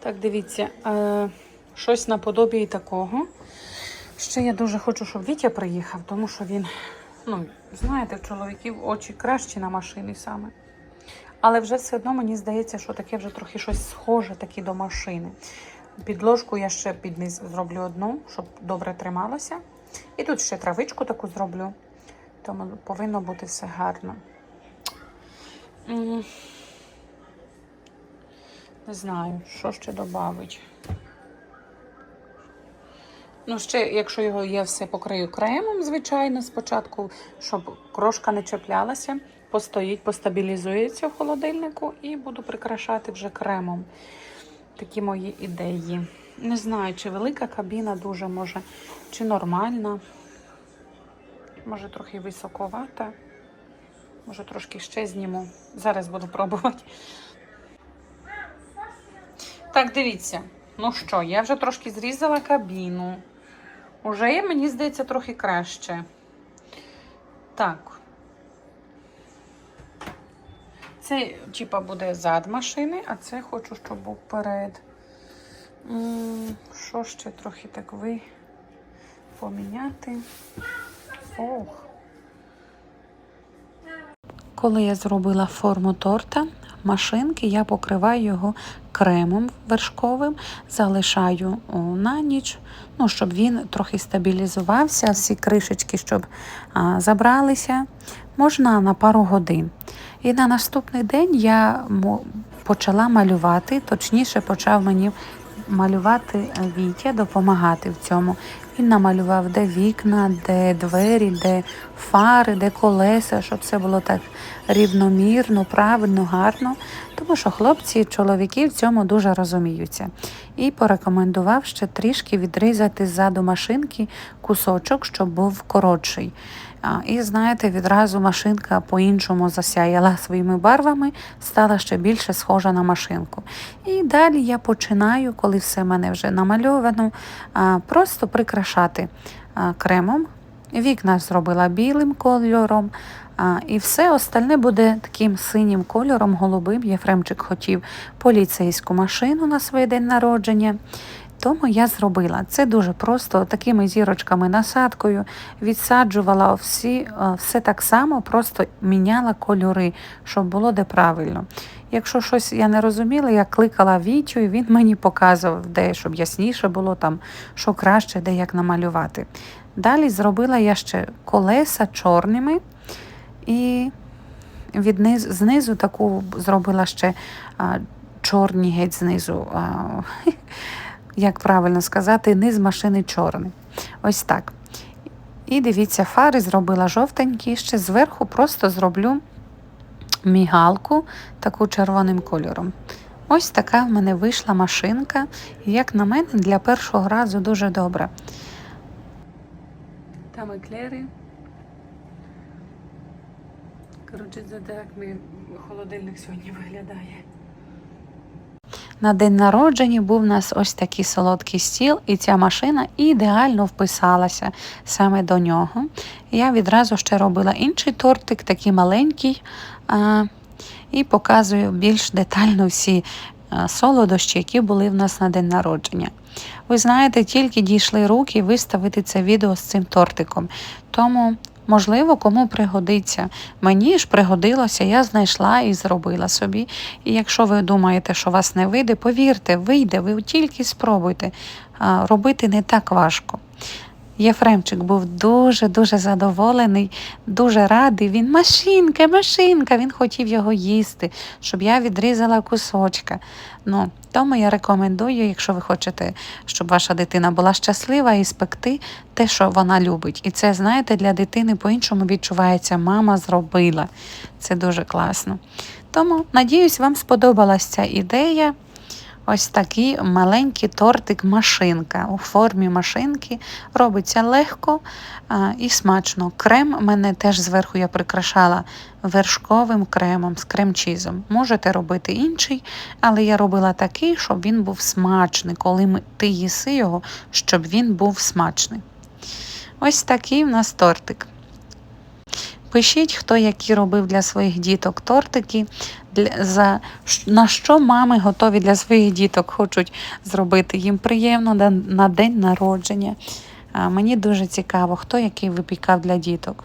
Так, дивіться, е, щось наподобі такого. Ще я дуже хочу, щоб Вітя приїхав, тому що він, ну, знаєте, в чоловіків очі кращі на машини саме. Але вже все одно мені здається, що таке вже трохи щось схоже таки до машини. Підложку я ще під низ зроблю одну, щоб добре трималося. І тут ще травичку таку зроблю. Тому повинно бути все гарно. Не знаю, що ще додати. Ну, ще, якщо його є, все покрию кремом, звичайно, спочатку, щоб крошка не чіплялася, постоїть, постабілізується в холодильнику і буду прикрашати вже кремом. Такі мої ідеї. Не знаю, чи велика кабіна дуже може, чи нормальна. Може, трохи високовата. Може, трошки ще зніму. Зараз буду пробувати. Так, дивіться. Ну що, я вже трошки зрізала кабіну. Уже є, мені здається, трохи краще. Так. Це, типа, буде зад машини, а це хочу, щоб був перед. Що ще трохи так ви поміняти? Ох. Коли я зробила форму торта, машинки, я покриваю його кремом вершковим, залишаю на ніч, ну, щоб він трохи стабілізувався, всі кришечки, щоб забралися, можна на пару годин. І на наступний день я почала малювати, точніше, почав мені малювати Вітя, допомагати в цьому. Він намалював де вікна, де двері, де фари, де колеса, щоб все було так рівномірно, правильно, гарно. Тому що хлопці чоловіки в цьому дуже розуміються. І порекомендував ще трішки відрізати ззаду машинки кусочок, щоб був коротший. І знаєте, відразу машинка по-іншому засяяла своїми барвами, стала ще більше схожа на машинку. І далі я починаю, коли все в мене вже намальовано, просто прикрашати кремом. Вікна зробила білим кольором, і все остальне буде таким синім кольором, голубим. Єфремчик хотів поліцейську машину на свій день народження. Тому я зробила це дуже просто такими зірочками насадкою відсаджувала всі, е, все так само, просто міняла кольори, щоб було де правильно. Якщо щось я не розуміла, я кликала Вітю, і він мені показував, де щоб ясніше було там, що краще, де як намалювати. Далі зробила я ще колеса чорними і відниз, знизу таку зробила ще а, чорні геть знизу. А, як правильно сказати, низ машини чорний. Ось так. І дивіться, фари зробила жовтенькі, ще зверху просто зроблю мігалку таку червоним кольором. Ось така в мене вийшла машинка, як на мене, для першого разу дуже добре. Там еклери. Коротше, це так мій холодильник сьогодні виглядає. На день народження був у нас ось такий солодкий стіл, і ця машина ідеально вписалася саме до нього. Я відразу ще робила інший тортик, такий маленький, і показую більш детально всі солодощі, які були в нас на день народження. Ви знаєте, тільки дійшли руки виставити це відео з цим тортиком. Тому Можливо, кому пригодиться. Мені ж пригодилося, я знайшла і зробила собі. І якщо ви думаєте, що вас не вийде, повірте, вийде, ви тільки спробуйте. Робити не так важко. Єфремчик був дуже-дуже задоволений, дуже радий. Він машинка, машинка, він хотів його їсти, щоб я відрізала кусочка. Ну, тому я рекомендую, якщо ви хочете, щоб ваша дитина була щаслива і спекти те, що вона любить. І це, знаєте, для дитини по-іншому відчувається, мама зробила. Це дуже класно. Тому, надіюсь, вам сподобалась ця ідея. Ось такий маленький тортик-машинка у формі машинки. Робиться легко і смачно. Крем мене теж зверху я прикрашала вершковим кремом з крем-чізом. Можете робити інший, але я робила такий, щоб він був смачний, коли ти їси його, щоб він був смачний. Ось такий в нас тортик. Пишіть, хто які робив для своїх діток тортики, для, за, на що мами готові для своїх діток хочуть зробити їм приємно на, на день народження. А, мені дуже цікаво, хто який випікав для діток.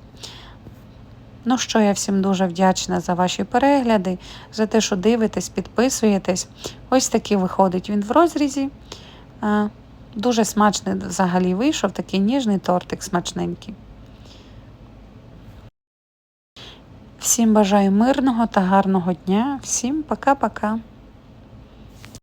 Ну що, я всім дуже вдячна за ваші перегляди, за те, що дивитесь, підписуєтесь. Ось такий виходить він в розрізі. Дуже смачний взагалі вийшов, такий ніжний тортик смачненький. Всім бажаю мирного та гарного дня. Всім пока-пока.